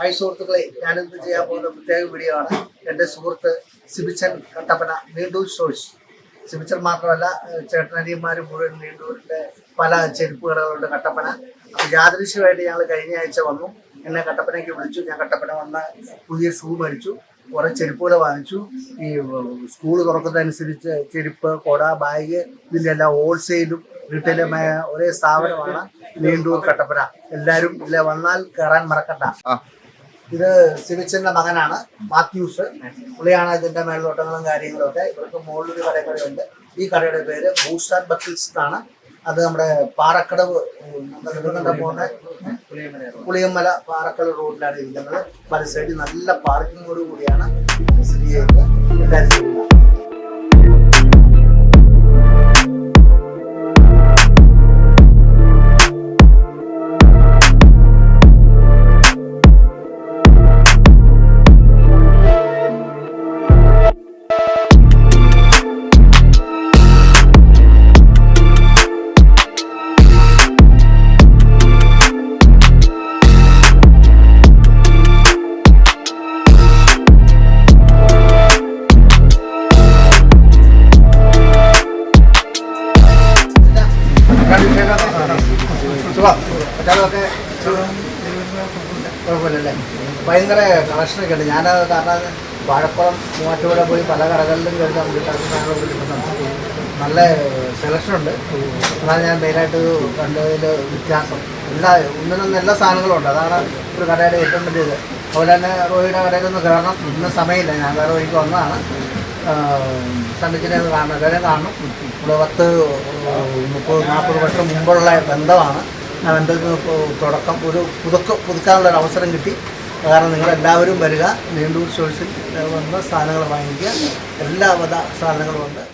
Hi സുഹൃത്തുക്കളെ ഞാനിന്ന് ചെയ്യാൻ പോകുന്ന പ്രത്യേക വീഡിയോ ആണ്. എന്റെ സുഹൃത്ത് സിബിച്ചൻ കട്ടപ്പന നീണ്ടൂർ സ്റ്റോഴ്സ് സിബിച്ചൻ മാത്രമല്ല ഏഹ് ചേട്ടനനിയന്മാർ മുഴുവൻ നീണ്ടൂരിന്റെ പല ചെരുപ്പ് കടകളുണ്ട് കട്ടപ്പന. അപ്പോൾ യാദൃശ്യമായിട്ട് ഞങ്ങൾ കഴിഞ്ഞ ആഴ്ച വന്നു. എന്നെ കട്ടപ്പനയ്ക്ക് വിളിച്ചു. ഞാൻ കട്ടപ്പന വന്ന പുതിയ ഷൂ മേടിച്ചു. കുറേ ചെരുപ്പുകൾ വാങ്ങിച്ചു. ഈ സ്കൂൾ തുറക്കുന്നതനുസരിച്ച് ചെരുപ്പ് കൊട ബാഗ് ഇതിന്റെ എല്ലാം ഹോൾസെയിലും റീറ്റെയിലുമായ ഒരേ സ്ഥാപനമാണ് നീണ്ടൂർ കട്ടപ്പന. എല്ലാവരും ഇതിലെ വന്നാൽ കയറാൻ മറക്കണ്ട. ഇത് സിവിച്ചന്റെ മകനാണ് മാത്യൂസ്. പുള്ളിയാണ് ഇതിന്റെ മേൽനോട്ടങ്ങളും കാര്യങ്ങളും ഒക്കെ. ഇവർക്ക് മുകളിലൊരു കടയുണ്ട് ഈ കടയുടെ പേര് ബൂസ്റ്റർ ബക്കിൾസ് ആണ് അത് നമ്മുടെ പാറക്കടവ് നമ്മുടെ പോകുന്ന പുളിയമ്മല പാറക്കടവ് റോഡിലാണ് ഇരിക്കുന്നത്. പല സൈഡിൽ നല്ല പാർക്കിങ്ങോട് കൂടിയാണ് സ്ഥിതി ചെയ്യുന്നത്. കുഴപ്പമില്ലല്ലേ? ഭയങ്കര കളക്ഷനൊക്കെ ഉണ്ട് ഞാനത് കാരണം വാഴപ്പുറം മൂവാറ്റുപുഴ പോയി പല കടകളിലും കഴിഞ്ഞാൽ നല്ല സെലക്ഷൻ ഉണ്ട്. അതാണ് ഞാൻ മെയിനായിട്ട് കണ്ടതിൽ വ്യത്യാസം. എല്ലാ ഒന്നിനൊന്നും എല്ലാ സാധനങ്ങളും ഉണ്ട്. അതാണ് ഒരു കടയുടെ ഏറ്റവും വലിയത് അതുപോലെ തന്നെ റോയിയുടെ കടയിലൊന്നും കയറണം. ഇന്ന് സമയമില്ല. ഞാൻ വേറെ വഴിക്ക് വന്നതാണ്. സണ്ണിച്ചിനെ എല്ലാവരും കാണണം ഇവിടെ പത്ത് മുപ്പത് നാൽപ്പത് വർഷം മുമ്പുള്ള ബന്ധമാണ്. ആ ബന്ധത്തിന് തുടക്കം ഒരു പുതുക്ക പുതുക്കാനുള്ള ഒരു അവസരം കിട്ടി. കാരണം നിങ്ങളെല്ലാവരും വരിക നീണ്ടൂർ സ്റ്റോഴ്സിൽ വന്ന സാധനങ്ങൾ വാങ്ങിക്കുക എല്ലാവിധ സാധനങ്ങളും ഉണ്ട്.